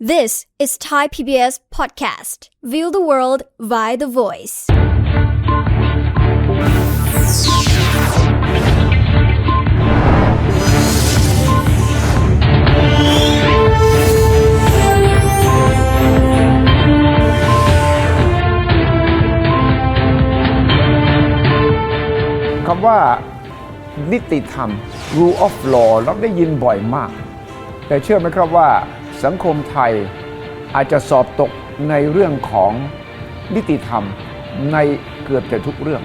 This is Thai PBS Podcast. View the world via the voice. คำว่านิติธรรม rule of law เราได้ยินบ่อยมาก แต่เชื่อไหมครับว่า สังคมไทยอาจจะสอบตกในเรื่องของนิติธรรมในเกือบจะทุกเรื่อง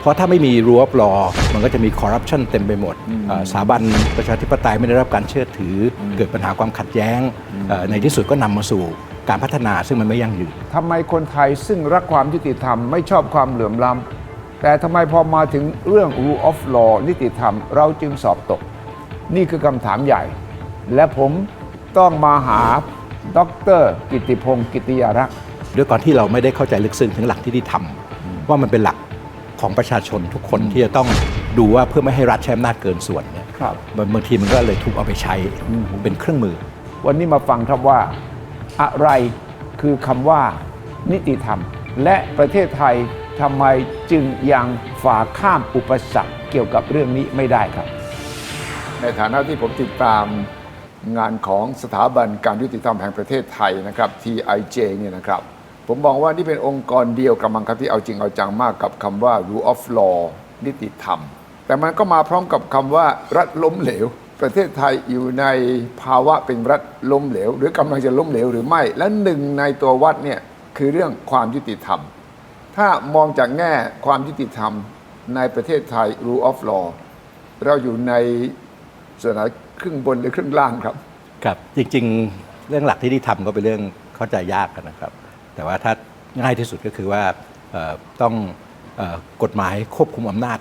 เพราะถ้าไม่มีรั้วปลอ มันก็จะมีคอร์รัปชันเต็มไปหมดเอ่อสถาบันประชาธิปไตยไม่ได้รับการเชื่อถืออเกิดปัญหาความขัดแย้งเอ่อในที่สุดก็นำมาสู่การพัฒนาซึ่งมันไม่ยั่งยืนทำไมคนไทยซึ่งรักความยุติธรรมไม่ชอบความเหลื่อมล้ำแต่ทำไมพอมาถึงเรื่อง rule of law นิติธรรม เราจึงสอบตก นี่คือคำถามใหญ่ และผม ต้องมาหาดรกิติพงศ์กิติยารักษ์ ด้วยก่อนที่เราไม่ได้เข้าใจลึกซึ้งถึงหลักที่ที่ทำว่ามันเป็นหลักของประชาชนทุกคนที่จะต้องดูว่าเพื่อไม่ให้รัฐใช้อำนาจเกินส่วนเนี่ยครับบางบางทีมันก็เลยถูกเอาไปใช้เป็นเครื่องมือ วันนี้มาฟังครับว่า อะไรคือคำว่านิติธรรม และประเทศไทยทำไมจึงยังฝ่าข้ามอุปสรรคเกี่ยวกับเรื่องนี้ไม่ได้ครับ ในฐานะที่ผมติดตาม งานของสถาบันการยุติธรรมแห่งประเทศไทยนะครับ TIJ เนี่ยนะครับ ผมมองว่านี่เป็นองค์กรเดียวกับมังครับที่เอาจริงเอาจังมากกับคำว่า rule of law นิติธรรม แต่มันก็มาพร้อมกับคำว่า รัฐล้มเหลว ประเทศไทยอยู่ในภาวะเป็นรัฐล้มเหลว หรือกำลังจะล้มเหลวหรือไม่ และหนึ่งในตัววัดเนี่ยคือเรื่องความยุติธรรม ถ้ามองจากแง่ความยุติธรรมในประเทศไทย rule of law เราอยู่ใน สถานะครึ่งบนหรือครึ่งล่างครับ ครับ จริงๆ เรื่องหลักที่ที่ทำก็เป็นเรื่องเข้าใจยากกันนะครับ แต่ว่าถ้าง่ายที่สุดก็คือว่าเอ่อต้องเออกฎหมายควบคุมอำนาจ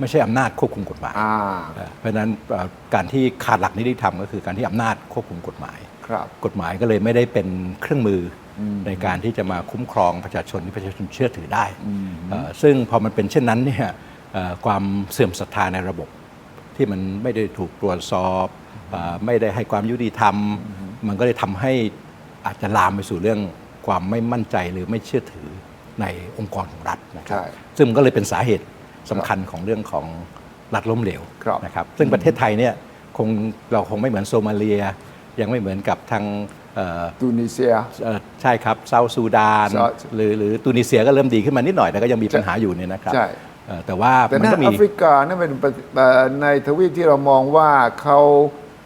ไม่ใช่อำนาจควบคุมกฎหมายอ่าเอ่อเพราะฉะนั้นเอ่อการที่ขาดหลักนี้ที่ทำก็คือการที่อำนาจควบคุมกฎหมายครับกฎหมายก็เลยไม่ได้เป็นเครื่องมืออในการที่จะมาคุ้มครองประชาชนที่ประชาชนเชื่อถือได้เอ่อซึ่งพอมันเป็นเช่นนั้นเนี่ยเอ่อความเสื่อมศรัทธาในระบบ ที่มันไม่ได้ถูกตรวจสอบเออไม่ได้ให้ความยุติธรรม มันก็เลยทำให้อาจจะลามไปสู่เรื่องความไม่มั่นใจหรือไม่เชื่อถือในองค์กรของรัฐนะครับใช่ซึ่งมันก็เลยเป็นสาเหตุสำคัญของเรื่องของรัฐล้มเหลวครับนะครับซึ่งประเทศไทยเนี่ยคงเราคงไม่เหมือนโซมาเลีย ยังไม่เหมือนกับทางเอ่อตูนิเซียเอ่อใช่ครับเซาท์ซูดานเซาหรือหรือตูนิเซียก็เริ่มดีขึ้นมานิดหน่อยแต่ก็ยังมีปัญหาอยู่เนี่ยนะครับใช่เอ่อ แต่ว่าแต่มันนั่ก็นมีแอฟริกานั่นเป็นประเอ่อในทวีปที่เรามองว่าเขา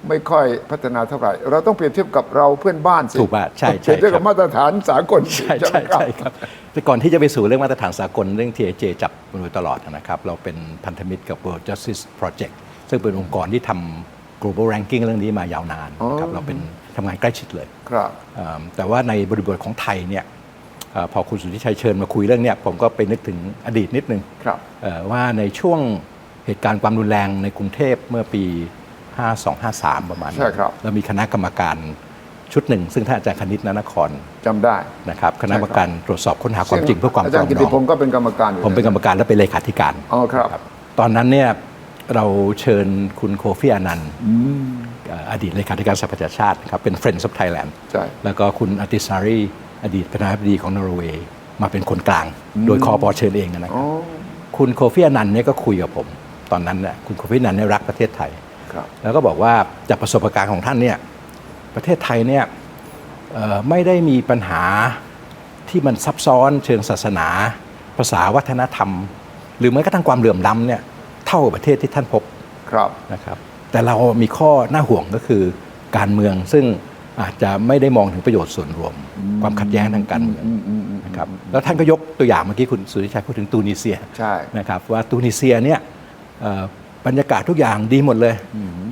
ไม่ค่อยพัฒนาเท่าไหร่ เราต้องเปรียบเทียบกับเราเพื่อนบ้านสิถูกป่ะใช่เปรีใช่ยบเทียบครักับบมาตรฐานสากลใช่ไหมใช่ครับใช่ครับแต่ก่อนที่จะไปสู่เรื่องมาตรฐานสากลเรื่อง TIJ จับมาโดยตลอดนะครับ เราเป็นพันธมิตรกับ World Justice Project ซึ่งเป็นองค์กรที่ทำ global ranking เรื่องนี้มายาวนานนะครับเราเป็นทำงานใกล้ชิดเลยครับเอ่อแต่ว่าในบริบทของไทยเนี่ยเอ่อ พอคุณสุทธิชัยเชิญมาคุยเรื่องเนี้ยผมก็ไปนึกถึงอดีตนิดนึงครับเอ่อว่าในช่วงเหตุการณ์ความรุนแรงในกรุงเทพเมื่อปี 5253 ประมาณนั้นใช่ครับเรามีคณะกรรมการชุดหนึ่ง ซึ่งท่านอาจารย์คณิตนานครจำได้นะครับคณะกรรมการตรวจสอบค้นหาความจริงเพื่อความปอารจาอรงย์กิดติองพงศ์ก็เป็นกรรมการอยู่ผมเป็นกรรมการและเป็นเลขาธิการอ๋อครับ ตอนนั้นเนี่ยเราเชิญคุณโคฟี่อานันต์เอ่ออดีตเลขาธิการสหประชาชาติครับเป็น Friends of Thailand ใช่แล้วก็คุณอติสารี อดีตประธานาธิบดีของนอร์เวย์มาเป็นคนกลาง โดยคอปอเชิญเองนะคอ๋รัอบคุณโคฟี่อนันต์เนี่ยก็คุยกับผม ตอนนั้นน่ะคุณโคฟี่อนันต์เนี่ยรักประเทศไทยครับแล้วก็บอกว่าจากประสบการณ์ของท่านเนี่ยประเทศไทยเนี่ยเอ่อไม่ได้มีปัญหาที่มันซับซ้อนเชิงศาสนา ภาษาวัฒนธรรม หรือแม้กระทั่งความเหลื่อมล้ำเนี่ยเท่ากับประเทศที่ท่านพบครับนะครับ แต่เรามีข้อน่าห่วงก็คือการเมืองซึ่ง อาจจะไม่ได้มองถึงประโยชน์ส่วนรวม ความขัดแย้งทางการเมืองนะครับแล้วท่านก็ยกตัวอย่างเมื่อกี้คุณสุริชัยพูดถึงตูนิเซียใช่นะครับว่าตูนิเซียเนี่ยเอ่อบรรยากาศทุกอย่างดีหมดเลย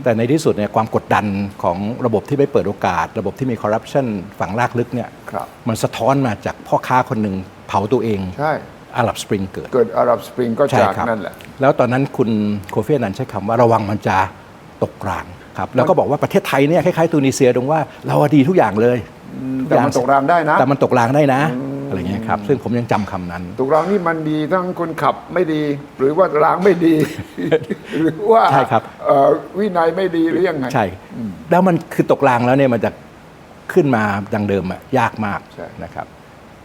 แต่ในที่สุดเนี่ยความกดดันของระบบที่ไม่เปิดโอกาส ระบบที่มีคอร์รัปชันฝังลากลึกเนี่ยครับมันสะท้อนมาจากพ่อค้าคนหนึ่งเผาตัวเองใช่อาหรับสปริงเกิด เกิดอาหรับสปริงก็ใช่จากครับนั่นแหละ แล้วตอนนั้นคุณโคเฟียนันใช้คำว่าระวังมันจะ ตกกลางครับแล้วก็บอกว่าประเทศไทยเนี่ยคล้ายๆตูนิเซียตรงว่าเราดีทุกอย่างเลยทุแต่มันตกรางได้นะ แต่มันตกรางได้นะอะไรเงี้ยครับซึ่งผมยังจำคำนั้นตกรางนี่มันดีทั้งคนขับไม่ดี หรือว่ารางไม่ดี หรือว่าใช่ครับเอ่อวินัยไม่ดีหรือยังไงใช่ แล้วมันคือตกรางแล้วเนี่ยมันจะขึ้นมาดังเดิมอะยากมากใช่นะครับ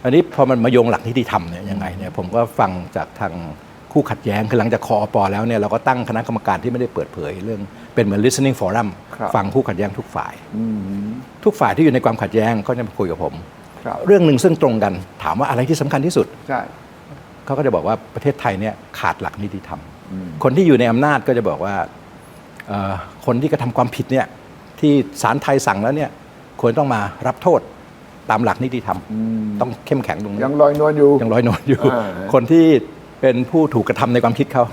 อันนี้พอมันมาโยงหลักนิติธรรมเนี่ยยังไงเนี่ยผมก็ฟังจากทาง คู่ขัดแย้งคือหลังจากคอปแล้วเนี่ยเราก็ตั้งคณะกรรมการที่ไม่ได้เปิดเผยเรื่องเป็นเหมือน listening forum ครับฟังคู่ขัดแย้งทุกฝ่ายอืมทุกฝ่ายที่อยู่ในความขัดแย้งก็จะมาคุยกับผมครับเรื่องหนึ่งซึ่งตรงกันถามว่าอะไรที่สำคัญที่สุดใช่เขาก็จะบอกว่าประเทศไทยเนี่ยขาดหลักนิติธรรมอืมคนที่อยู่ในอำนาจก็จะบอกว่าเอ่อคนที่กระทำความผิดเนี่ยที่ศาลไทยสั่งแล้วเนี่ยควรต้องมารับโทษตามหลักนิติธรรม ต้องเข้มแข็งตรงนี้ยังลอยนวลอยู่ยังร้อยนอนอยู่อ่าคนที่ เป็นผู้ถูกกระทำในความคิดเขา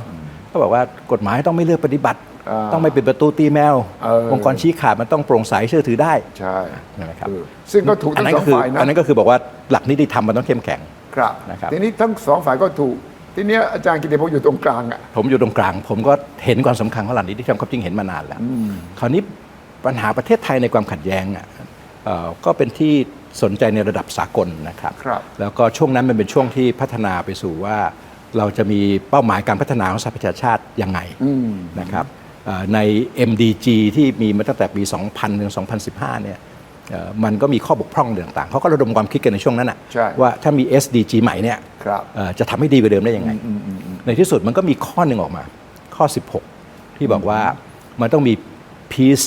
เขาบอกว่ากฎหมายต้องไม่เลือกปฏิบัติอ่าต้องไม่เป็นประตูตีแมวเออองค์กรชี้ขาดมันต้องโปร่งใสเชื่อถือได้ใช่นะครับเออซึ่งก็ถูกอันทั้งนั้นสก็องคือฝ่ายนะอันนั้นก็คือบอกว่าหลักนิติธรรมมันต้องเข้มแข็งครับนะครับทีนี้ทั้งสองฝ่ายก็ถูกทีเนี้ยอาจารย์กิติพงศ์อยู่ตรงกลางอะผมอยู่ตรงกลาง ผมก็เห็นความสำคัญของหลักนิติธรรมความจริงเห็นมานานแล้วคราวนี้ปัญหาประเทศไทยในความขัดแย้งอะเอ่อก็เป็นที่สนใจในระดับสากลนะครับครับ แล้วก็ช่วงนั้นมันเป็นช่วงที่พัฒนาไปสู่ว่า เราจะมีเป้าหมายการพัฒนาของสหประชาชาติยังไงนะครับเอ่อใน MDG ที่มีมาตั้งแต่ปี 2000 ถึง 2015 เนี่ยเอ่อมันก็มีข้อบกพร่องต่างๆ เขาก็ระดมความคิดกันในช่วงนั้นนะใช่ว่าถ้ามี SDG ใหม่เนี่ยครับเอ่อจะทำให้ดีกว่าเดิมได้ยังไง ในที่สุดมันก็มีข้อหนึ่งออกมา ข้อ 16 ที่บอกว่ามันต้องมี peace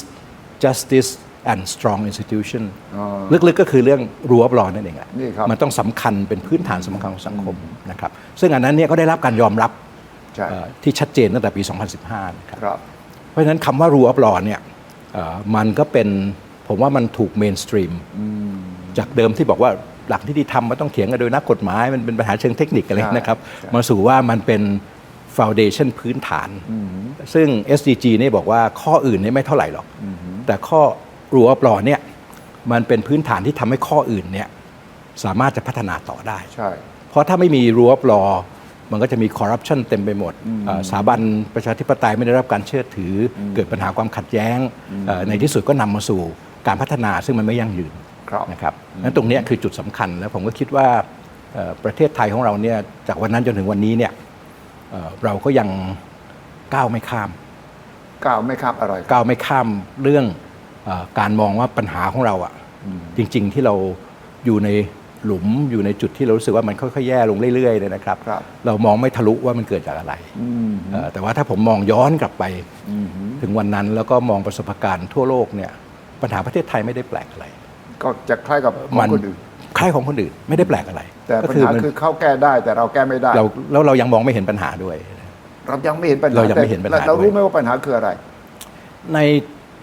justice and strong institution อ๋อลึกๆก็คือเรื่องรัวบลอนั่นเองแหละนี่ครับมันต้องสำคัญเป็นพื้นฐานสำคัญของสังคมนะครับซึ่งอันนั้นเนี่ยก็ได้รับการยอมรับใช่เอ่อที่ชัดเจนตั้งแต่ปี 2015นะครับครับเพราะฉะนั้นคำว่า rule of law เนี่ยเอ่อมันก็เป็นผมว่ามันถูก mainstream จากเดิมที่บอกว่าหลักที่ดีทำมันต้องเถียงกันโดยนักกฎหมาย มันเป็นปัญหาเชิงเทคนิคอะไรใช่นะครับใช่มาสู่ว่ามันเป็น foundation พื้นฐาน ซึ่ง SDG เนี่ยบอกว่าข้ออื่นเนี่ยไม่เท่าไหร่หรอก แต่ข้อ rule of law เนี่ยมันเป็นพื้นฐานที่ทำให้ข้ออื่นเนี่ยสามารถจะพัฒนาต่อได้ ใช่ เพราะถ้าไม่มี rule of law มันก็จะมีคอร์รัปชันเต็มไปหมดเอ่อสถาบันประชาธิปไตยไม่ได้รับการเชื่อถืออเกิดปัญหาความขัดแย้งเอ่อในที่สุดก็นำมาสู่การพัฒนาซึ่งมันไม่ยั่งยืนครับนะครับนั้นตรงเนี้ยคือจุดสำคัญ แล้วผมก็คิดว่าเอ่อประเทศไทยของเราเนี่ยจากวันนั้นจนถึงวันนี้เนี่ยเอ่อเราก็ยังก้าวไม่ข้าม ก้าวไม่ข้ามอะไรครับก้าวไม่ข้ามเรื่องเออ การมองว่าปัญหาของเราอะ่ะจริง ๆ ที่เราอยู่ในหลุมอยู่ในจุดที่เรารู้สึกว่ามันค่อยๆแย่ลงเรื่อยๆเลยนะครับครับเรามองไม่ทะลุว่ามันเกิดจากอะไรเอ่อแต่ว่าถ้าผมมองย้อนกลับไปถึงวันนั้นแล้วก็มองประสบการณ์ทั่วโลกเนี่ยปัญหาประเทศไทยไม่ได้แปลกอะไร ก็จะคล้ายกับของมันคนอื่นคล้ายของคนอื่นไม่ได้แปลกอะไร แต่ก็ปัญหามันคือเขาแก้ได้แต่เราแก้ไม่ได้เราแล้วเรายังมองไม่เห็นปัญหาด้วย เรายังไม่เห็นปัญหาเรายังไม่เห็นปัญหาแต่เราด้วยรู้ไหมว่าปัญหาคืออะไร ใน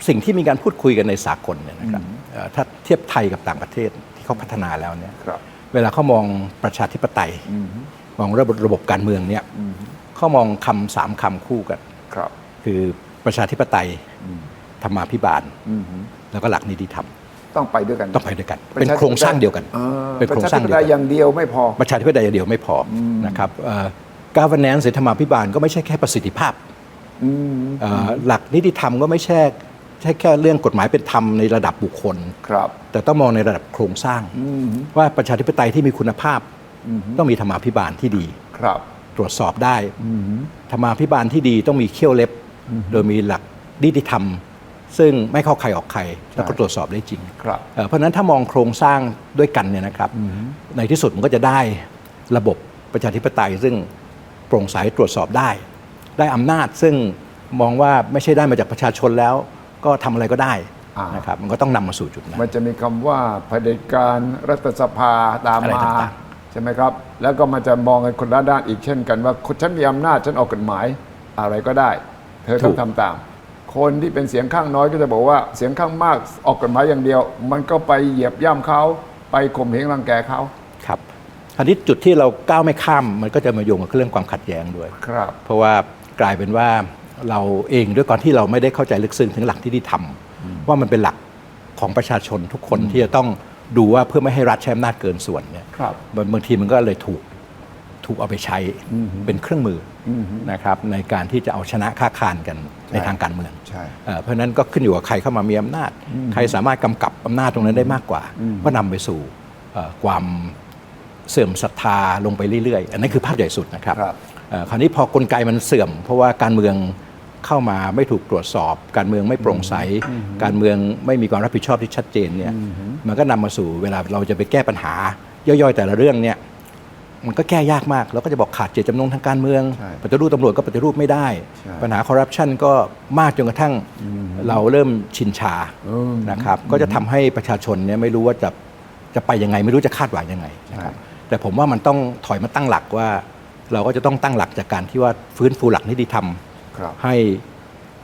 สิ่งที่มีการพูดคุยกันในสากลเนี่ยนะครับเอ่อถ้าเทียบไทยกับต่างประเทศที่เขาพัฒนาแล้วเนี่ยครับเวลาเขามองประชาธิปไตย มองระบบระบบการเมืองเนี่ยเขามองคำสามคำคู่กันครับคือประชาธิปไตยธรรมาภิบาลอืมแล้วก็หลักนิติธรรมต้องไปด้วยกันต้องไปด้วยกัน เป็นโครงสร้างเดียวกันอ่าเป็นปโครงระชาสร้าธิงปเดียไตวยกัอย่างเดียวไม่พอ ประชาธิปไตยอย่างเดียวไม่พออนะครับเอ่อ governance หรือธรรมาภิบาลก็ไม่ใช่แค่ประสิทธิภาพเอ่อหลักนิติธรรมก็ไม่ใช่ ใช่แค่เรื่องกฎหมายเป็นธรรมในระดับบุคคล ครับ แต่ต้องมองในระดับโครงสร้าง ว่าประชาธิปไตยที่มีคุณภาพ ต้องมีธรรมาภิบาลที่ดี ครับ ตรวจสอบได้ธรรมาภิบาลที่ดีต้องมีเขี้ยวเล็บ โดยมีหลักนิติธรรม ซึ่งไม่เข้าใครออกใครแล้วก็ตรวจสอบได้จริงครับเอ่อเพราะฉะนั้นถ้ามองโครงสร้างด้วยกันเนี่ยนะครับ ในที่สุดมันก็จะได้ระบบประชาธิปไตย ซึ่งโปร่งใสตรวจสอบได้ ได้อำนาจซึ่งมองว่าไม่ใช่ได้มาจากประชาชนแล้ว ก็ทำอะไรก็ได้อ่าน นะครับมันก็ต้องนำมาสู่จุดนั้น มันจะมีคำว่าเผด็จการรัฐสภาตามอะไรมาต่าง ใช่ไหมครับ แล้วก็มันจะมองกันคนละด้านอีกเช่นกันว่าคนฉันมีอำนาจฉันออกกฎหมายอะไรก็ได้ เธอต้องทำตาม คนที่เป็นเสียงข้างน้อยก็จะบอกว่าเสียงข้างมากออกกฎหมายอย่างเดียว มันก็ไปเหยียบย่ำเขาไปข่มเหงรังแกเขาครับอันนี้จุดที่เราก้าวไม่ข้ามมันก็จะมาโยงกับเรื่องความขัดแย้งด้วย ครับ เพราะว่ากลายเป็นว่า เราเองด้วยก่อนที่เราไม่ได้เข้าใจลึกซึ้งถึงหลักที่ที่ทำว่ามันเป็นหลักของประชาชนทุกคนที่จะต้องดูว่าเพื่อไม่ให้รัฐใช้อำนาจเกินส่วนเนี่ยครับบางบางทีมันก็เลยถูกถูกเอาไปใช้เป็นเครื่องมืออนะครับในการที่จะเอาชนะค้าคานกันในทางการเมืองใช่เอ่อเพราะฉะนั้นก็ขึ้นอยู่กับใครเข้ามามีอำนาจ ใครสามารถกำกับอำนาจตรงนั้นได้มากกว่า ก็นำไปสู่เอ่อความเสื่อมศรัทธาลงไปเรื่อยๆ อันนั้นคือภาพใหญ่สุดนะครับครับเอ่อคราวนี้พอกลไกมันเสื่อม เพราะว่าการเมือง เข้ามาไม่ถูกตรวจสอบ การเมืองไม่โปร่งใส การเมืองไม่มีความรับผิดชอบที่ชัดเจนเนี่ยมันก็นำมาสู่เวลาเราจะไปแก้ปัญหา ย่อยๆแต่ละเรื่องเนี่ยมันก็แก้ยากมากแล้วก็จะบอกขาดเจตจำนงทางการเมืองใช่ปฏิรูปตำรวจก็ปฏิรูปไม่ได้ใช่ปัญหาคอร์รัปชันก็มากจนกระทั่งเราเริ่มชินชาอืมนะครับก็จะทำให้ประชาชนเนี่ยไม่รู้ว่าจะจะไปยังไง ไม่รู้จะคาดหวังยังไงนะครับแต่ผมว่ามันต้องถอยมาตั้งหลักว่า เราก็จะต้องตั้งหลักจากการที่ว่าฟื้นฟูหลักนิติธรรมครับ ให้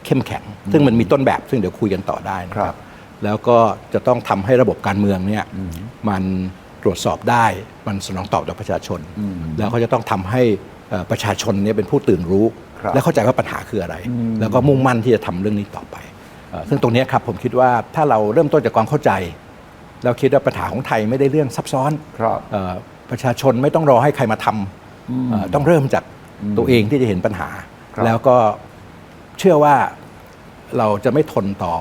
เข้มแข็ง ซึ่งมันมีต้นแบบซึ่งเดี๋ยวคุยกันต่อได้นะคครัรับบแล้วก็จะต้องทำให้ระบบการเมืองเนี่ยมันตรวจสอบได้มันสนองตอบต่อประชาชน แล้วก็จะต้องทำให้เอ่อประชาชนเนี่ยเป็นผู้ตื่นรู้ครับและเข้าใจว่าปัญหาคืออะไร แล้วก็มุ่งมั่นที่จะทำเรื่องนี้ต่อไปเอ่อซึ่งตรงเนี้ยครับผมคิดว่าถ้าเราเริ่มต้นจากความเข้าใจ เราคิดว่าปัญหาของไทยไม่ได้เรื่องซับซ้อนครับเอ่อประชาชนไม่ต้องรอให้ใครมาทำเอ่อต้องเริ่มจากตัวเองที่จะเห็นปัญหาครับแล้วก็ เชื่อว่าเราจะไม่ทนต่อ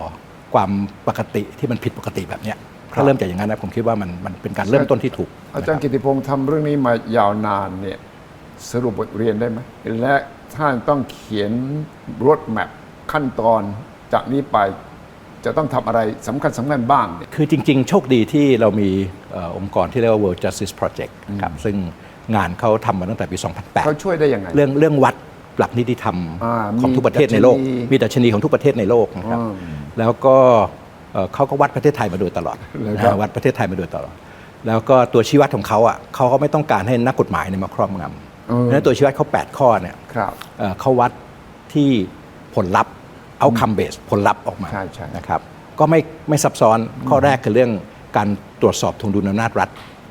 ความปกติที่มันผิดปกติแบบเนี้ยถ้าเริ่มจากอย่างนั้นนะผมคิดว่ามันมันเป็นการเริ่มต้นที่ถูกอาจารย์กิติพงศ์ทำเรื่องนี้มายาวนานเนี่ยสรุปบทเรียนได้ไหมและท่านต้องเขียนรถแมพขั้นตอนจากนี้ไปจะต้องทำอะไรสำคัญสำคัญบ้างเนี่ยคือจริง ๆ โชคดีที่เรามีเอ่อองค์กรที่เรียกว่า World Justice Project นะครับซึ่งงานเขาทำมาตั้งแต่ปี 2008เขาช่วยได้ยังไง เรื่องเรื่องวัด หลักนิติธรรมอ่าของทุกประเทศในโลกมีมีดัชนีของทุกประเทศในโลกนะครับ อืม แล้วก็เอ่อเขาก็วัดประเทศไทยมาโดยตลอดเลยครับนะวัดประเทศไทยมาโดยตลอด แล้วก็ตัวชี้วัดของเขาอะเขาก็ไม่ต้องการให้นักกฎหมายเนี่ยมาครอบงำเพราะฉะนั้นตัวชี้วัดเขา 8 ข้อเนี่ยครับ เอ่อเขาวัดที่ผลลัพธ์เอาคัมเบสผลลัพธ์ออกมาใช่ใช่ นะครับก็ไม่ไม่ซับซ้อนข้อแรกคือเรื่องการตรวจสอบทวงดุลอำนาจรัฐ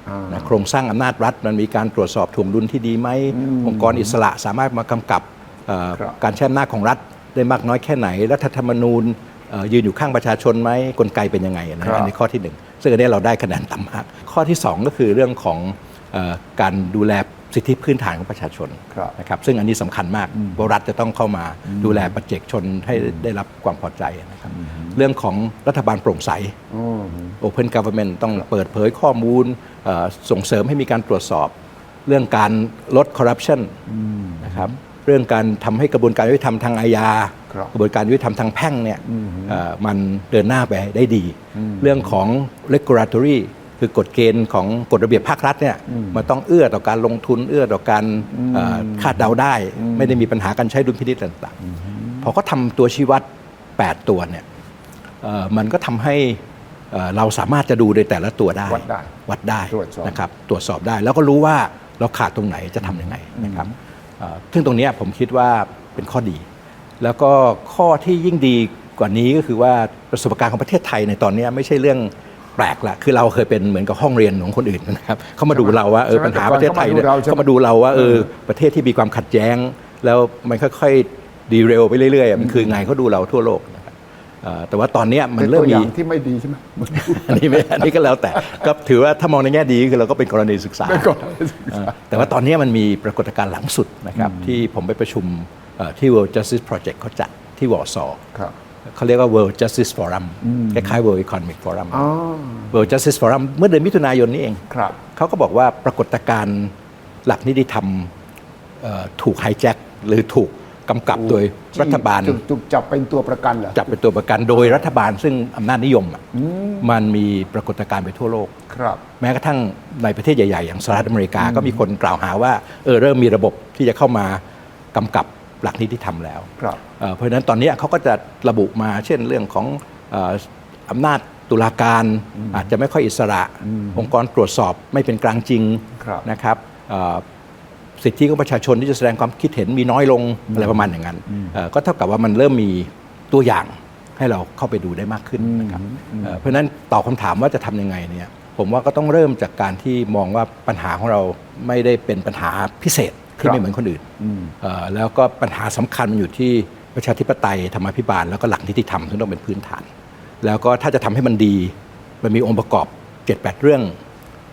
อ่า นะโครงสร้างอำนาจรัฐมันมีการตรวจสอบถ่วงดุลที่ดีไหมองค์กรอิสระสามารถมากำกับเอ่อครับ การใช้อำนาจของรัฐได้มากน้อยแค่ไหน รัฐธรรมนูญเอ่อยืนอยู่ข้างประชาชนไหมกลไกเป็นยังไงนะอันนี้ข้อที่หนึ่งซึ่งอันนี้เราได้คะแนนต่ำมากข้อที่สองก็คือเรื่องของเออการดูแลสิทธิพื้นฐานของประชาชนครับนะครับซึ่งอันนี้สำคัญมากเพราะรัฐจะต้องเข้ามาดูแลประเจกชนให้ได้รับความพอใจนะครับเรื่องของรัฐบาลโปร่งใสอืม Open Government ต้องเปิดเผยข้อมูลเอ่อส่งเสริมให้มีการตรวจสอบ เรื่องการลดคอร์รัปชันนะครับ เรื่องการทำให้กระบวนการยุติธรรมทางอาญาครับกระบวนการยุติธรรมทางแพ่งเนี่ยเอ่อมันเดินหน้าไปได้ดี เรื่องของ regulatory คือกฎเกณฑ์ของกฎระเบียบภาครัฐเนี่ยมันต้องเอื้อต่อการลงทุนเอื้อต่อการเอ่อคาดเดาได้ ไม่ได้มีปัญหาการใช้ดุลพินิจต่างๆพอเขาทำตัวชี้วัด 8 ตัวเนี่ยเอ่อมันก็ทำให้เอ่อเราสามารถจะดูในแต่ละตัวได้ วัดได้วัดได้ตรวจสอบนะครับตรวจสอบได้ แล้วก็รู้ว่าเราขาดตรงไหนจะทำยังไงนะครับเอ่อ ซึ่งตรงเนี้ยผมคิดว่าเป็นข้อดี แล้วก็ข้อที่ยิ่งดีกว่านี้ก็คือว่าประสบการณ์ของประเทศไทยในตอนเนี้ยไม่ใช่เรื่องแปลกละคือเราเคยเป็นเหมือนกับห้องเรียนของคนอื่นนะครับเขามาดูเราว่าเออใช่ไหมปัญหาประเทศไทยเนี่ยแต่ก่อนเขาเขามามาดูดูเราเราว่าเออเออประเทศที่มีความขัดแย้ง แล้วมันค่อยๆดีเรลไปเรื่อยๆอะมันคือไงเขาดูเราทั่วโลกนะครับเอ่อ แต่ว่าตอนเนี้ยมันเป็นเริ่ตัมวอมีย่างที่ไม่ดีใช่ไหมอันนี้ไม่อันนี้ก็แล้วแต่ก็ถือว่าถ้ามองในแง่ดีคือเราก็เป็นกรณีศึกษาเป็นกรณีศึกษาเออแต่ว่าตอนนี้มันมีปรากฏการณ์หลังสุดนะครับ ที่ผมไปประชุมเอ่อที่ World Justice Project เขาจัดที่วอร์ซอครับเขาเรียกว่า World Justice Forum คล้ายๆ World Economic Forum อ๋อ World Justice Forum เมื่อเดือนมิถุนายนนี้เองครับเขาก็บอกว่าปรากฏการณ์หลักนิติธรรมเอ่อถูกไฮแจ็คหรือถูก กำกับโดยรัฐบาลถูกถูกจับเป็นตัวประกันเหรอจับเป็นตัวประกันโดยรัฐบาลซึ่งอำนาจนิยมอะมันมีปรากฏการณ์ไปทั่วโลก ครับ แม้กระทั่งในประเทศใหญ่ ๆ อย่างสหรัฐอเมริกาก็มีคนกล่าวหาว่าเออเริ่มมีระบบที่จะเข้ามากำกับหลักนิติธรรมแล้วครับเอ่อเพราะฉะนั้นตอนนี้เขาก็จะระบุมาเช่นเรื่องของเอ่ออำนาจตุลาการอาจจะไม่ค่อยอิสระ องค์กรตรวจสอบไม่เป็นกลางจริงครับ นะครับเอ่อ สิทธิของประชาชนที่จะแสดงความคิดเห็นมีน้อยลงอะไรประมาณอย่างนั้นเอ่อก็เท่ากับว่ามันเริ่มมีตัวอย่างให้เราเข้าไปดูได้มากขึ้นนะครับเอ่อเพราะฉะนั้นตอบคำถามว่าจะทำยังไงเนี่ยผมว่าก็ต้องเริ่มจากการที่มองว่าปัญหาของเราไม่ได้เป็นปัญหาพิเศษครัที่บไม่เหมือนคนอื่นเอ่อแล้วก็ปัญหาสำคัญมันอยู่ที่ประชาธิปไตยธรรมาภิบาลแล้วก็หลักนิติธรรมที่ต้องเป็นพื้นฐาน แล้วก็ถ้าจะทำให้มันดี มันมีองค์ประกอบ 7-8 เรื่อง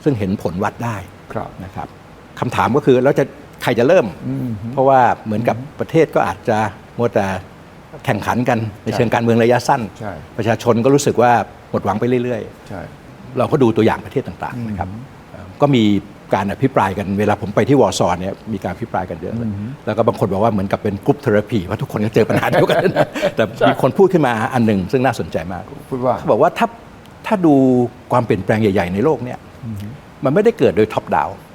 ซึ่งเห็นผลวัดได้ครับนะครับ คำถามก็คือแล้วจะใครจะเริ่ม เพราะว่าเหมือนกับประเทศก็อาจจะมัวแต่แข่งขันกันในเชิงการเมืองระยะสั้น ใช่ ประชาชนก็รู้สึกว่าหมดหวังไปเรื่อยๆใช่เราก็ดูตัวอย่างประเทศต่างๆนะครับเอ่อก็มีการอภิปรายกันเวลาผมไปที่วอร์ซอนเนี่ยมีการอภิปรายกันเยอะเลยแล้วก็บางคนบอกว่าเหมือนกับเป็นกรุ๊ปเทอราพีว่าทุกคนก็เจอปัญหาเดียวกัน แต่มีคนพูดขึ้นมาอันหนึ่งซึ่งน่าสนใจมาก พูดว่า เขาบอกว่าถ้าถ้าดูความเปลี่ยนแปลงใหญ่ ๆ ในโลกเนี่ยมันไม่ได้เกิดโดยท็อปดาวอื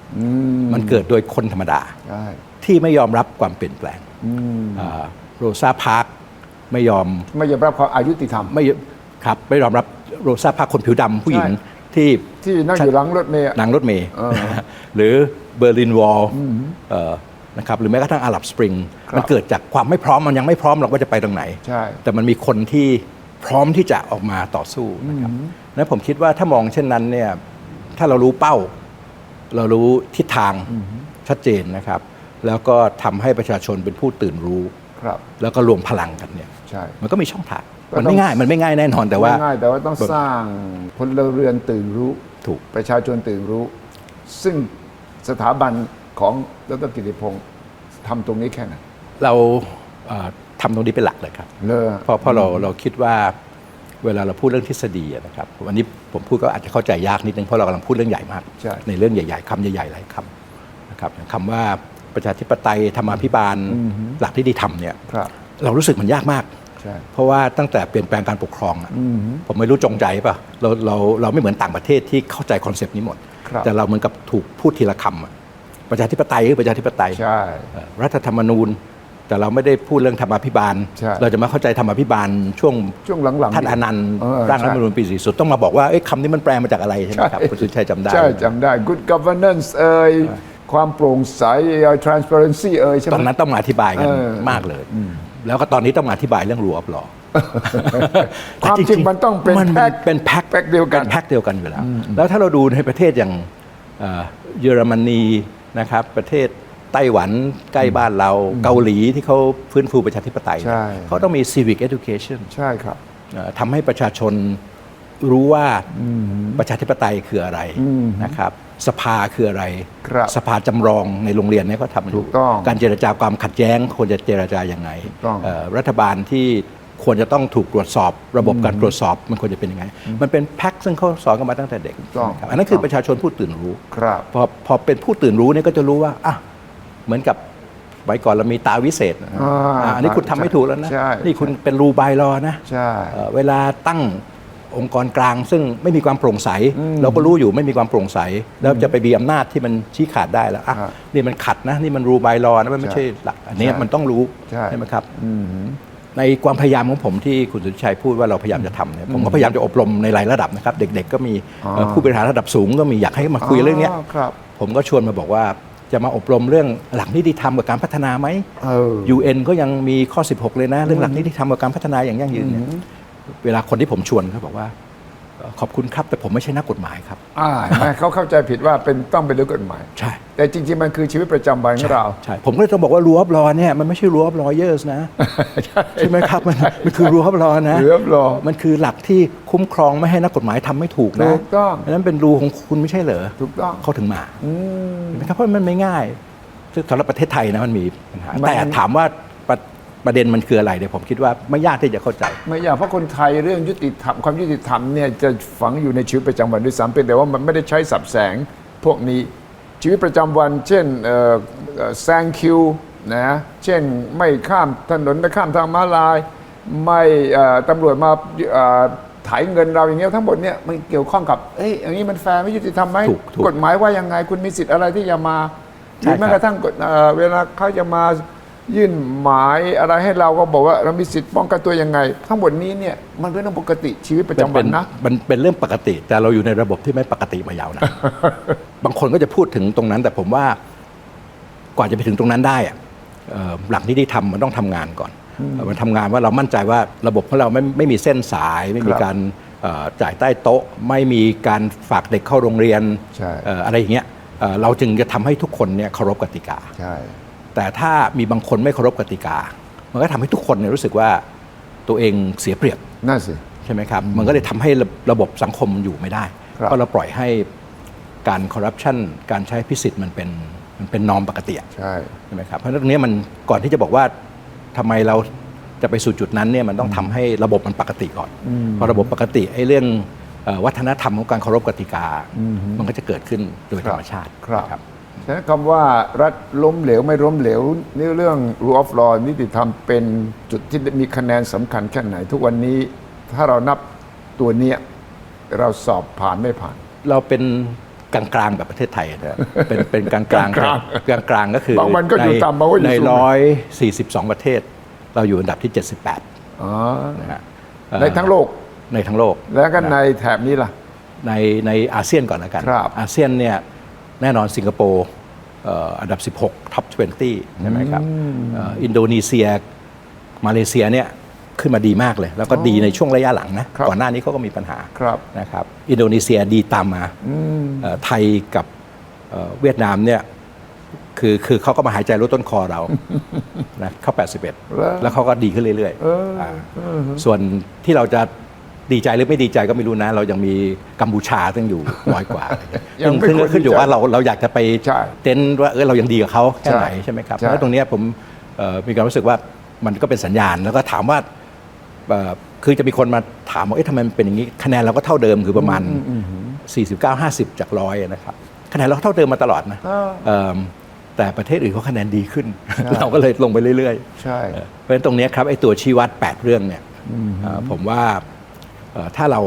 มมันเกิดโดยคนธรรมดาใช่ที่ไม่ยอมรับความเปลี่ยนแปลงอืมโรซาพาร์คไม่ยอมไม่ยอมรับความอายุติธรรมไม่ครับไม่ยอมรับโรซาพาร์คคนผิวดำผู้หญิงใช่ที่ที่นั่งอยู่หลังรถเมล์อะนางรถเมย์เออหรือเบอร์ลินวอลนะครับหรือแม้กระทั่งอาหรับสปริงครับมันเกิดจากความไม่พร้อมมันยังไม่พร้อมหรอกว่าจะไปตรงไหนใช่แต่มันมีคนที่พร้อมที่จะออกมาต่อสู้นะครับนั้นผมคิดว่าถ้ามองเช่นนั้นเนี่ยถ้าเรารู้เป้า เรารู้ทิศทางชัดเจนนะครับ แล้วก็ทำให้ประชาชนเป็นผู้ตื่นรู้ครับ แล้วก็รวมพลังกันเนี่ยใช่มันก็มีช่องทางก็ต้องมันไม่ง่าย มันไม่ง่ายแน่นอนแต่ว่าไม่ง่ายแต่ว่าต้องสร้างพลเรือนตื่นรู้ถูกประชาชนตื่นรู้ ซึ่งสถาบันของดรกิติพงศ์ทำตรงนี้แค่ไหนเราเอ่อทำตรงนี้เป็นหลักเลยครับเลอเพราะเพราะเราเราคิดว่า เวลาเราพูดเรื่องทฤษฎีอะนะครับวันนี้ผมพูดก็อาจจะเข้าใจยากนิดนึงเพราะเรากำลังพูดเรื่องใหญ่มากใช่ในเรื่องใหญ่ ๆคำใหญ่ๆหลายคำนะครับอย่างคำว่าประชาธิปไตยธรรมาภิบาลหลักที่ดีทำเนี่ยครับเรารู้สึกมันยากมากใช่เพราะว่าตั้งแต่เปลี่ยนแปลงการปกครองอะอืมผมไม่รู้จงใจป่ะเราเราเราไม่เหมือนต่างประเทศที่เข้าใจคอนเซปต์นี้หมดครับแต่เราเหมือนกับถูกพูดทีละคำอะประชาธิปไตยคือประชาธิปไตยใช่เอ่อรัฐธรรมนูญ แต่เราไม่ได้พูดเรื่องธรรมาภิบาล ใช่เราจะมาเข้าใจธรรมาภิบาลช่วงช่วงหลังๆท่านอนันต์เออร่างรัฐธรรมนูญใช่ปี40ต้องมาบอกว่าเอ้ยคำนี้มันแปลมาจากอะไรใช่ไหมครับใช่ คุณสุชัยจำได้ ใช่จำได้ good governance เอ่ยความโปร่งใสเอ่ย transparency เอ่ยใช่ไหมตอนนั้นต้องมาอธิบายกันเออ มากเลย แล้วก็ตอนนี้ต้องมาอธิบายเรื่องรัวบลอความจริงมันต้องเป็นมันแพ็คเป็นแพ็คแพ็คเดียวกัน ป็แพ็คเดียวกันอยู่แล้ว แล้วถ้าเราดูในประเทศอย่างเอ่อเยอรมนีนะครับประเทศ ไต้หวันใกล้บ้านเราเกาหลีที่เขาฟื้นฟูประชาธิปไตยใช่ เขาต้องมี civic education ใช่ครับ เอ่อทำให้ประชาชนรู้ว่าประชาธิปไตยคืออะไรนะครับ สภาคืออะไร ครับสภาจำลองในโรงเรียนเนี่ยเขาทำอยู่ถูกต้องการเจรจาความขัดแย้งควรจะเจรจาอย่างไงถูกต้อง เอ่อรัฐบาลที่ควรจะต้องถูกตรวจสอบ ระบบการตรวจสอบมันควรจะเป็นยังไง มันเป็นแพ็กซึ่งเขาสอนกันมาตั้งแต่เด็กถูกต้องนะครับอันนั้นคือประชาชนผู้ตื่นรู้ ครับ พอพอเป็นผู้ตื่นรู้เนี่ยก็จะรู้ว่าอะ เหมือนกับไว้ก่อนเรามีตาวิเศษนะฮะอ่าอ่าอันนี้คุณทำไม่ถูกแล้วนะ ใช่นี่คุณเป็นรูบายรอนะใช่เอ่อเวลาตั้งองค์กรกลางซึ่งไม่มีความโปร่งใส เราก็รู้อยู่ไม่มีความโปร่งใส แล้วจะไปมีอำนาจที่มันชี้ขาดได้แล้วอะครับนี่มันขัดนะ นี่มันรูบายรอนะมันไม่ใช่ใช่หลักอันนี้ใช่มันต้องรู้ใช่ ไหมครับ อืม ในความพยายามของผมที่คุณสุทธิชัยพูดว่าเราพยายามจะทำเนี่ยผมก็พยายามจะอบรมในหลายระดับนะครับ เด็กๆก็มีอ๋อเอ่อผู้บริหารระดับสูงก็มีอยากให้มาคุยเรื่องเนี้ยครับ ผมก็ชวนมาบอกว่า จะมาอบรมเรื่องหลักนิติธรรมกับการพัฒนาไหม เออ UN ก็ยังมีข้อ 16 เลยนะ เรื่องหลักนิติธรรมกับการพัฒนาอย่างยั่งยืนเนี่ยเวลาคนที่ผมชวนเขาบอกว่าเอ่อ ขอบคุณครับแต่ผมไม่ใช่นักกฎหมายครับ อ่าเห็นไหมเขาเข้าใจผิดว่าเป็นต้องเป็นเรื่องกฎหมาย ใช่ แต่จริง ๆ มันคือชีวิตประจำวันของเรา ใช่ ผมก็เลยต้องบอกว่ารูอับลอเนี่ยมันไม่ใช่รูอับลอเยอร์สนะ ใช่ไหมครับ มันมันคือรูอับลอนะ rule of law มันคือหลักที่คุ้มครองไม่ให้นักกฎหมายทำไม่ถูกนะถูกต้องนนั้นเป็นรูของคุณไม่ใช่เหรอถูกต้องเขาถึงมาอืมเห็นไหมครับเพราะมันไม่ง่ายซึ่งสำหรับประเทศไทยนะมันมีปัญหามันแต่ถามว่า ประประเด็นมันคืออะไรเนี่ยผมคิดว่าไม่ยากที่จะเข้าใจ ไม่อยากเพราะคนไทยเรื่องยุติธรรมความยุติธรรมเนี่ยจะฝังอยู่ในชีวิตประจำวันด้วยซ้ำเป็นแต่ว่ามันไม่ได้ใช้สับแสงพวกนี้ชีวิตประจำวัน เช่นเอ่อเอ่อแซงคิวนะเช่นไม่ข้ามถนนไม่ข้ามทางม้าลาย ไม่เอ่อตำรวจมาเอ่อไถ่ายเงินเราอย่างเงี้ยทั้งหมดเนี่ยมันเกี่ยวข้องกับเอ้ยอย่างนี้มันแฟร์ไม่ยุติธรรมไหมถูกถูกกฎหมายว่ายังไงคุณมีสิทธิ์อะไรที่จะมาหใช่รือแม้ครับ กระทั่งกฎเอ่อเวลาเขาจะมา ยื่นหมายอะไรให้เราก็บอกว่าเรามีสิทธิ์ป้องกันตัวยังไง ทั้งหมดนี้เนี่ยมันเป็นเรื่องปกติชีวิตประจำวันนะมันเป็นเรื่องปกติ แต่เราอยู่ในระบบที่ไม่ปกติมายาวนานบางคนก็จะพูดถึงตรงนั้น แต่ผมว่ากว่าจะไปถึงตรงนั้นได้อะเอ่อหลักนิติธรรมมันต้องทำงานก่อนเอ่อมันทำงานว่าเรามั่นใจว่าระบบของเราไม่ไม่มีเส้นสาย ไม่มีครับการเอ่อจ่ายใต้โต๊ะ ไม่มีการฝากเด็กเข้าโรงเรียนใช่เอ่ออะไรอย่างเงี้ยเอ่อเราจึงจะทำให้ทุกคนเนี่ยเคารพกติกาใช่ แต่ถ้ามีบางคนไม่เคารพกติกา มันก็ทำให้ทุกคนเนี่ยรู้สึกว่าตัวเองเสียเปรียบนั่นสิใช่ไหมครับ มันก็เลยทำให้ระระบบสังคมอยู่ไม่ได้ครับเพราะเราปล่อยให้การคอร์รัปชันการใช้พิสิทธิ์มันเป็นมันเป็นนอมปกติอะใช่ใช่ไหมครับเพราะฉะนั้นตรงนี้มันก่อนที่จะบอกว่าทำไมเราจะไปสู่จุดนั้นเนี่ยมันต้องทำให้ระบบมันปกติก่อนพอระบบปกติไอ้เรื่องเอ่อวัฒนธรรมของการเคารพกติกา มันก็จะเกิดขึ้นโดยธรรมชาติครับนะ ฉะนั้นคำว่ารัฐล้มเหลวไม่ล้มเหลวนี่เรื่อง rule of law นิติธรรมเป็นจุดที่มีคะแนนสำคัญแค่ไหน ทุกวันนี้ถ้าเรานับตัวเนี้ยเราสอบผ่านไม่ผ่าน เราเป็นกลางๆแบบประเทศไทยนะเป็นเป็นกลางๆกลางกลางกลางๆก็คือบางวันก็อยู่ในต่ำบางวันอยู่ในสูงร้อยสี่สิบสองประเทศ เราอยู่อันดับที่78อ๋อนะฮะเอ่อในทั้งโลกในทั้งโลก แล้วก็ในแถบนี้ล่ะ ในในอาเซียนก่อนแล้วกันครับอาเซียนเนี่ย แน่นอนสิงคโปร์เอ่ออันดับ 16 ท็อป 20 ใช่ไหมครับเอ่ออินโดนีเซีย มาเลเซียเนี่ยขึ้นมาดีมากเลย แล้วก็ดีในช่วงระยะหลังนะ ครับ ก่อนหน้านี้เขาก็มีปัญหา ครับ นะครับอินโดนีเซียดีตามมาเอ่อไทยกับเอ่อเวียดนามเนี่ยคือคือเขาก็มาหายใจลดต้นคอเรา นะเขา81 แล้วเขาก็ดีขึ้นเรื่อยๆาส่วนที่เราจะ ดีใจหรือไม่ดีใจก็ไม่รู้นะ เรายังมีกัมพูชาซึ่งอยู่น้อยกว่าอะไรเงี้ยยังไม่ซึ่งควรขึ้นอยู่ดีใจว่าเราเราอยากจะไปใช่เต้นว่าเออเรายังดีกับเขาแค่ไหนใช่ใช่ไหมครับใช่แล้วตรงเนี้ยผมเอ่อมีความรู้สึกว่ามันก็เป็นสัญญาณแล้วก็ถามว่าเอ่อคือจะมีคนมาถามว่าเอ๊ะทำไมมันเป็นอย่างนี้คะแนนเราก็เท่าเดิมคือประมาณ 49 50 จากร้อยนะครับคะแนนเราเท่าเดิมมาตลอดนะอ่าเอิ่มแต่ประเทศอื่นเขาคะแนนดีขึ้น เราก็เลยลงไปเรื่อยๆ ใช่เอ่อเพราะฉะนั้นตรงเนี้ยครับไอ้ตัวชี้วัด 8 เรื่องเนี่ยเอ่อผมว่าเอ่อ ถ้าเรา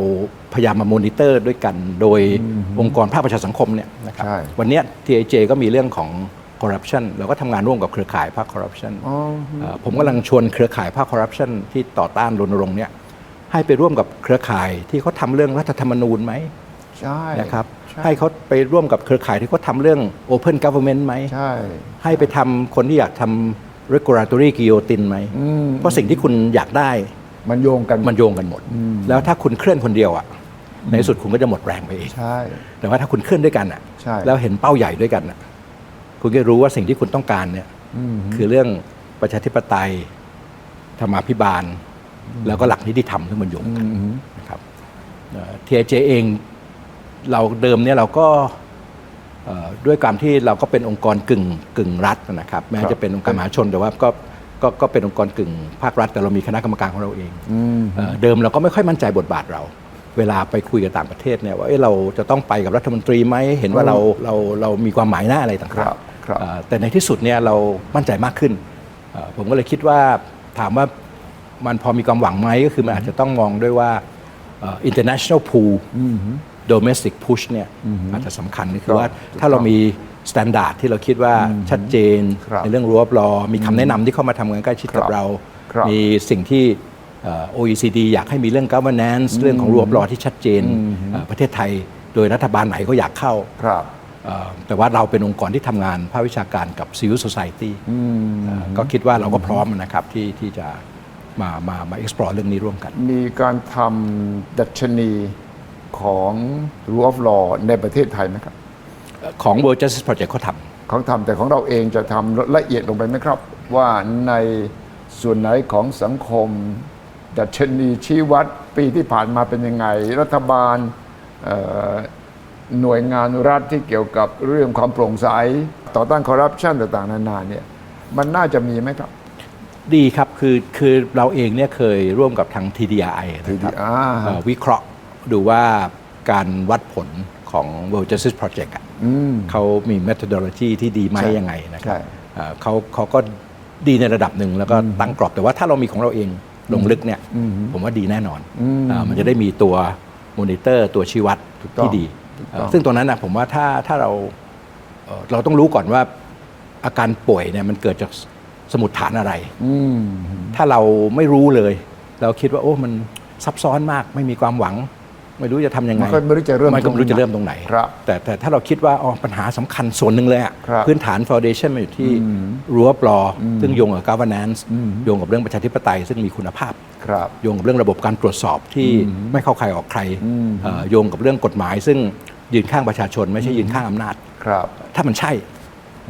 พยายามมามอนิเตอร์ด้วยกันโดยองค์กรภาคประชาสังคมเนี่ยนะครับใช่วันเนี้ย TIJ ก็มีเรื่องของคอร์รัปชันเราก็ทำงานร่วมกับเครือข่ายภาคคอร์รัปชันอ๋อผมกำลังชวนเครือข่ายภาคคอร์รัปชันที่ต่อต้านรณรงค์เนี่ยให้ไปร่วมกับเครือข่ายที่เขาทำเรื่องรัฐธรรมนูญไหมใช่นะครับใช่ให้เขาไปร่วมกับเครือข่ายที่เขาทำเรื่อง Open Government ไหมใช่ให้ไปทำคนที่อยากทำ regulatory guillotine ไหมเพราะสิ่งที่คุณอยากได้ มันโยงกัน มันโยงกันหมดแล้วถ้าคุณเคลื่อนคนเดียวอะในที่สุดคุณก็จะหมดแรงไปเอง ใช่ แต่ว่าถ้าคุณเคลื่อนด้วยกันอะใช่ แล้วเห็นเป้าใหญ่ด้วยกันอะคุณก็รู้ว่าสิ่งที่คุณต้องการเนี่ยคือเรื่องประชาธิปไตยธรรมาภิบาล แล้วก็หลักนิติธรรมที่มันโยงกันนะครับทีไอเจเองเราเดิมเนี่ยเราก็เอ่อด้วยการที่เราก็เป็นองค์กรกึ่งกึ่งรัฐนะครับแม้ครับจะเป็นองค์การมหาชนแต่ว่าก็ ก็ก็เป็นองค์กรกึ่งภาครัฐ แต่เรามีคณะกรรมการของเราเองเอ่อเดิมเราก็ไม่ค่อยมั่นใจบทบาทเรา เวลาไปคุยกับต่างประเทศเนี่ยว่าเอ้ยเราจะต้องไปกับรัฐมนตรีไหมเห็นว่าเราเราเรามีความหมายหน้าอะไรต่างครับๆครับ เอ่อแต่ในที่สุดเนี่ยเรามั่นใจมากขึ้นเอ่อผมก็เลยคิดว่าถามว่ามันพอมีความหวังไหมก็คือมันอาจจะต้องมองด้วยว่าเอ่อ international pool domestic push เนี่ยอาจจะสำคัญก็คือว่าถ้าเรามี standard ที่เราคิดว่าชัดเจนครับในเรื่อง rule of law มีคำแนะนำที่เข้ามาทำงานใกล้ชิดกับครับเราครับมีสิ่งที่เอ่อ OECD อยากให้มีเรื่อง governance เรื่องของ rule of law ที่ชัดเจนเอ่อประเทศไทยโดยรัฐบาลไหนก็อยากเข้าครับเอ่อแต่ว่าเราเป็นองค์กรที่ทำงานภาควิชาการกับ Civil Society เอ่อก็คิดว่าเราก็พร้อมนะครับที่ที่จะมามามา explore เรื่องนี้ร่วมกัน มีการทำดัชนีของ rule of law ในประเทศไทยไหมครับ ของ World Justice Project เขาทของทำแต่ของเราเองจะทำละเอียดลงไปไหมครับ ว่าในส่วนไหนของสังคม ดัชนีชี้วัดปีที่ผ่านมาเป็นยังไง รัฐบาลเอ่อหน่วยงานรัฐที่เกี่ยวกับเรื่องความโปร่งใส ต่อต้านคอร์รัปชันต่างๆ นานาเนี่ยมันน่าจะมีไหมครับำดีครับคือคือเราเองเนี่ยเคยร่วมกับทาง TDI นะครับอ่า เอ่อวิเคราะห์ดูว่าการวัดผลของ World Justice Project อะ เขามี methodology ที่ดีไหมใช่ยังไงนะคใช่รับเอ่อเขาเขาก็ดีในระดับหนึ่งแล้วก็ตั้งกรอบแต่ว่าถ้าเรามีของเราเองลงลึกเนี่ยผมว่าดีแน่นอนเอ่อมันจะได้มีตัวมอนิเตอร์ตัวชี้วัดถูกต้องที่ดีถูกต้องเอ่อซึ่งตรงนั้นนะผมว่าถ้าถ้าเราเอ่อเราต้องรู้ก่อนว่าอาการป่วยเนี่ยมันเกิดจากสมุดฐานอะไรถ้าเราไม่รู้เลย เราคิดว่าโอ้มันซับซ้อนมากไม่มีความหวัง ไม่รู้จะทำยังไงมันก็ไม่รู้จะเริ่มมันก็ไม่รู้ตรงไหนจะเริ่มตรงไหน ครับแต่แต่ถ้าเราคิดว่าอ๋อปัญหาสำคัญส่วนหนึ่งเลยอะครับพื้นฐาน foundation มันอยู่ที่รั้วปลออซึ่งโยงกับ governance โยงกับเรื่องประชาธิปไตย ซึ่งมีคุณภาพ ครับ โยงกับเรื่องระบบการตรวจสอบที่ไม่เข้าใครออกใครเอ่อโยงกับเรื่องกฎหมาย ซึ่งยืนข้างประชาชน ไม่ใช่ยืนข้างอำนาจ ครับ ถ้ามันใช่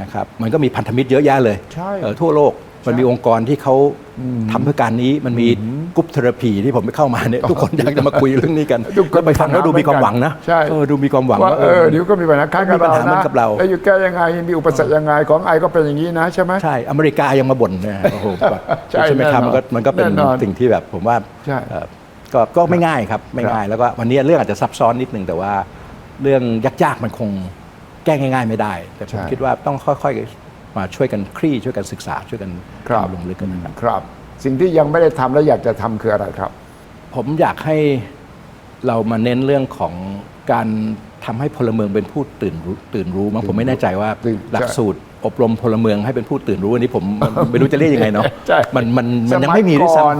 นะครับมันก็มีพันธมิตรเยอะแยะเลยใช่ เอ่อทั่วโลก มันมีองค์กรที่เขาทำเพื่อการนี้มันมีกรุ๊ปเทอราพีที่ผมไปเข้ามาเนี่ยทุกคนอยากจะมาคุยเรื่องนี้กันทุกคนก็ไปฟังแล้วดูมีความหวังนะใช่เออดูมีความหวังว่าว่าเออเดี๋ยวก็มีปัญหาคล้ายกับมีปัญหาเหมือนกับเราแล้วอยู่แก้ยังไงมีอุปสรรคยังไงของไอก็เป็นอย่างนี้นะใช่ไหมใช่อเมริกายังมาบ่นนะโอ้โหแบบใช่ไหมครับแน่นอนมันก็มันก็เป็นแน่นอนสิ่งที่แบบผมว่าใช่เอ่อก็ก็ไม่ง่ายครับไม่ง่ายแล้วก็วันนี้เรื่องอาจจะซับซ้อนนิดนึงแต่ว่า เรื่องยากๆมันคงแก้ง่าย ๆ ไม่ได้ แต่ผมใช่คิดว่าต้องค่อยๆ มาช่วยกันคลี่ช่วยกันศึกษาช่วยกันครับลงลึกกันนะครับ ครับ สิ่งที่ยังไม่ได้ทำและอยากจะทำคืออะไรครับ ผมอยากให้เรามาเน้นเรื่องของการทำให้พลเมืองเป็นผู้ตื่นรู้ตื่นรู้มั้งผมไม่แน่ใจว่าตื่นหลักสูตรอบรมพลเมืองให้เป็นผู้ตื่นรู้อันนี้ผมไม่รู้จะเรียกยังไงเนาะใช่ มันมันมันยังไม่มีด้วยสซ้ก่อน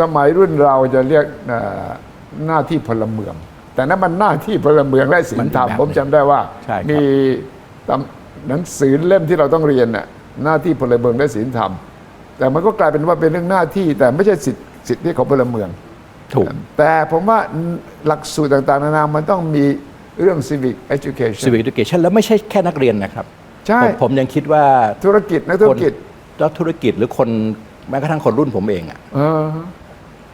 สมัยรุ่นเราจะเรียกเอ่อหน้าที่พลเมือง แต่นั้นมันหน้าที่พลเมืองและศีลธรรมมันอีกแบบผมจำได้ว่า ใช่ครับ มีตำ หนังสือเล่มที่เราต้องเรียนน่ะหน้าที่พลเมืองและศีลธรรม แต่มันก็กลายเป็นว่าเป็นเรื่องหน้าที่แต่ไม่ใช่สิทธิสิทธิของพลเมืองำถูกแต่ผมว่าหลักสูตรต่างๆ นานามันต้องมีเรื่อง civic education civic education แล้วไม่ใช่แค่นักเรียนนะครับใช่ผมผมยังคิดว่าธุรกิจนักธุรกิจคนแล้วธุรกิจหรือคนแม้กระทั่งคนรุ่นผมเองอะเออ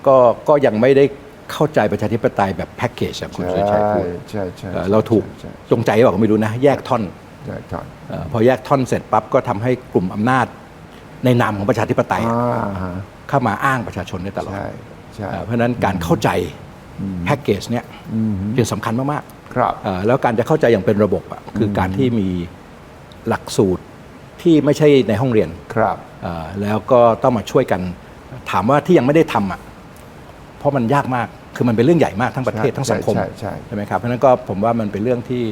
ก็ก็ยังไม่ได้เข้าใจประชาธิปไตยแบบแพ็กเกจแบบคุณสุรชัยพูดใช่ใช่เอ่อเราถูกใช่จงใจหรือเปล่าก็ไม่รู้นะ แยกท่อน ใช่ใช่เออพอแยกท่อนเสร็จปั๊บก็ทำให้กลุ่มอำนาจในนามของประชาธิปไตยอ่าฮะเข้ามาอ้างประชาชนได้ตลอดใช่ใช่ เอ่อเพราะฉะนั้นการเข้าใจแพ็กเกจเนี้ยจึงสำคัญมากครับๆเอ่อแล้วการจะเข้าใจอย่างเป็นระบบอะคือการที่มีหลักสูตรที่ไม่ใช่ในห้องเรียน ครับ เอ่อแล้วก็ต้องมาช่วยกันถามว่าที่ยังไม่ได้ทำอะเพราะมันยากมากคือมันเป็นเรื่องใหญ่มากทั้งประเทศใช่ทั้งสังคมใช่ใช่ใช่ ไหมครับเพราะฉะนั้นก็ผมว่ามันเป็นเรื่องที่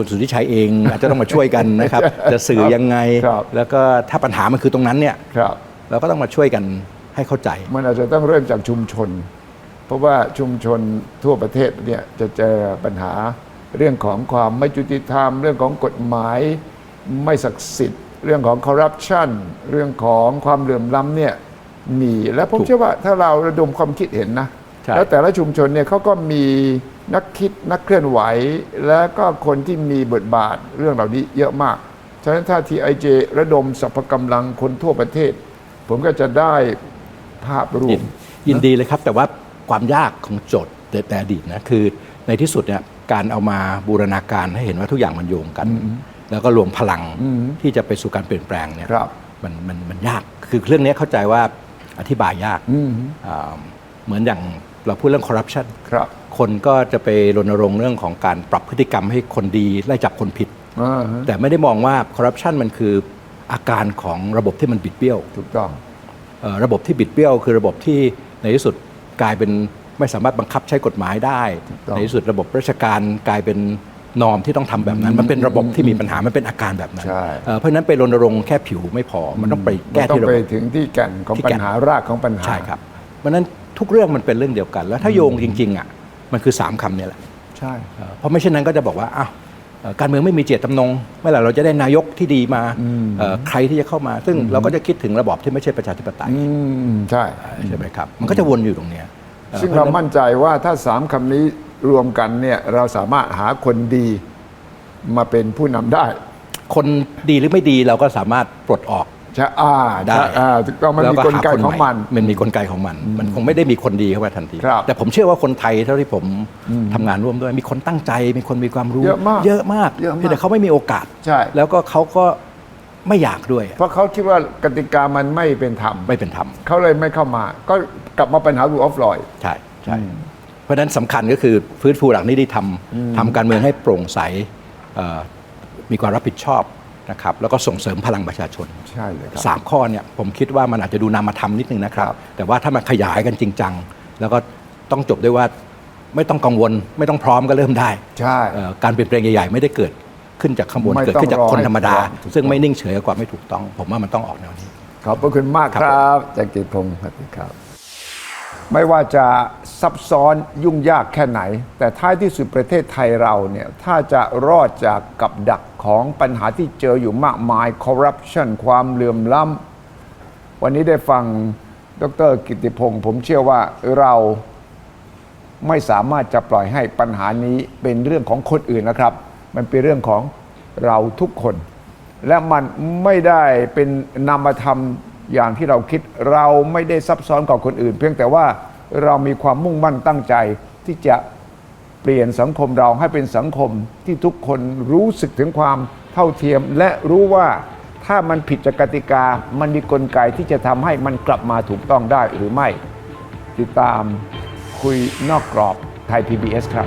คุณสุทธิชัยเองอาจจะต้องมาช่วยกันนะครับ จะสื่อยังไง ครับแล้วก็ถ้าปัญหามันคือตรงนั้นเนี่ยครับ เราก็ต้องมาช่วยกันให้เข้าใจ มันอาจจะต้องเริ่มจากชุมชน เพราะว่าชุมชนทั่วประเทศเนี่ยจะเจอปัญหาเรื่องของความไม่ยุติธรรม เรื่องของกฎหมายไม่ศักดิ์สิทธิ์ เรื่องของคอร์รัปชันเรื่องของความเหลื่อมล้ำเนี่ยมีและผมถูกเชื่อว่าถ้าเราระดมความคิดเห็นนะ ใช่ แล้วแต่ละชุมชนเนี่ยเขาก็มี นักคิดนักเคลื่อนไหว และก็คนที่มีบทบาทเรื่องเหล่านี้เยอะมาก ฉะนั้นถ้าทีไอเจระดมสรรพกำลังคนทั่วประเทศ ผมก็จะได้ภาพรวยิมนยินดีเลยครับ แต่ว่าความยากของโจทย์แต่แต่อดีตนะคือในที่สุดเนี่ยการเอามาบูรณาการให้เห็นว่าทุกอย่างมันโยงกัน แล้วก็รวมพลังที่จะไปสู่การเปลี่ยนแปลงเนี่ยครับมันมันมันยากคือเรื่องนี้เข้าใจว่าอธิบายยากอ่าเหมือนอย่าง เราพูดเรื่องคอร์รัปชันครับคนก็จะไปรณรงค์เรื่องของการปรับพฤติกรรมให้คนดีไล่จับคนผิด อ่าฮะแต่ไม่ได้มองว่าคอร์รัปชันมันคืออาการของระบบที่มันบิดเบี้ยวถูกต้อง เอ่อระบบที่บิดเบี้ยวคือระบบที่ในที่สุดกลายเป็นไม่สามารถบังคับใช้กฎหมายได้ต้อง ในที่สุดระบบราชการกลายเป็นนอมที่ต้องทำแบบนั้น มันเป็นระบบที่มีปัญหามันเป็นอาการแบบนั้นใช่ เอ่อเพราะฉะนั้นไปรณรงค์แค่ผิวไม่พอมันต้องไปมันแก้ต้องที่ระไปบบ ถึงที่แก่นของที่ปัแก่ญน หารากของปัญหา ใช่ครับเพราะฉะนั้น ทุกเรื่องมันเป็นเรื่องเดียวกัน แล้วถ้าโยงจริงๆอะมันคือสามคำเนี่ยแหละใช่เอ่อเพราะไม่เช่นนั้นก็จะบอกว่าอ้าวเอ่อการเมืองไม่มีเจตจำนงเมื่อไหร่เราจะได้นายกที่ดีมาเอ่อใครที่จะเข้ามา ซึ่งเราก็จะคิดถึงระบอบที่ไม่ใช่ประชาธิปไตยอืมใช่ใช่ไหมครับ มันก็จะวนอยู่ตรงเนี้ยเอ่อซึ่งพะเราฉะนั้นมั่นใจว่าถ้าสามคำนี้รวมกันเนี่ยเราสามารถหาคนดีมาเป็นผู้นำได้ คนดีหรือไม่ดีเราก็สามารถปลดออก ใช่อ่าได้ใช่อ่าถูกต้องมันแล้วมีกลไกหาคนของใหมัน มันมีกลไกของมัน มันคงไม่ได้มีคนดีเข้ามาทันที ครับแต่ผมเชื่อว่าคนไทยเท่าที่ผมทำงานร่วมด้วย มีคนตั้งใจ มีคนมีความรู้ เยอะมากเยอะมากเยอะมากเพียงแต่เขาไม่มีโอกาส ใช่ แล้วก็เขาก็ไม่อยากด้วยเพราะเขาคิดว่ากติกามันไม่เป็นธรรมไม่เป็นธรรม เขาเลยไม่เข้ามา ก็กลับมาปัญหา rule of law ใช่ใช่เพราะฉะนั้นสำคัญก็คือฟื้นฟูหลักนิติธรรมทำการเมืองให้โปร่งใสเอ่อมีความรับผิดชอบ นะครับแล้วก็ส่งเสริมพลังประชาชนใช่เลยครับ สามข้อเนี่ยผมคิดว่ามันอาจจะดูนามธรรมนิดนึงนะครับครับ แต่ว่าถ้ามันขยายกันจริงจังแล้วก็ต้องจบด้วยว่าไม่ต้องกังวล ไม่ต้องพร้อมก็เริ่มได้ใช่ เอ่อการเปลี่ยนแปลงใหญ่ๆ ไม่ได้เกิดขึ้นจากข้างบนไม่เกิดต้องขึ้นจากรอคนธรรมดาให้พร้อมถูกซึ่งต้องไม่นิ่งเฉยกับความไม่ถูกต้อง ผมว่ามันต้องออกแนวนี้ ขอบพระคุณมากคครับรับจากกิจพงศ์สวัสดีครับ ไม่ว่าจะซับซ้อนยุ่งยากแค่ไหน แต่ท้ายที่สุดประเทศไทยเราเนี่ยถ้าจะรอดจากกับดักของปัญหาที่เจออยู่มากมายคอร์รัปชันความเหลื่อมล้ำวันนี้ได้ฟังดรกิติพงศ์ผมเชื่อว่าเราไม่สามารถจะปล่อยให้ปัญหานี้เป็นเรื่องของคนอื่นนะครับ มันเป็นเรื่องของเราทุกคน และมันไม่ได้เป็นนามธรรม อย่างที่เราคิดเราไม่ได้ซับซ้อนกว่าคนอื่น เพียงแต่ว่าเรามีความมุ่งมั่นตั้งใจที่จะเปลี่ยนสังคมเราให้เป็นสังคมที่ทุกคนรู้สึกถึงความเท่าเทียม และรู้ว่าถ้ามันผิดจากกติกา มันมีกลไกที่จะทำให้มันกลับมาถูกต้องได้หรือไม่ ติดตามคุยนอกกรอบไทย PBS ครับ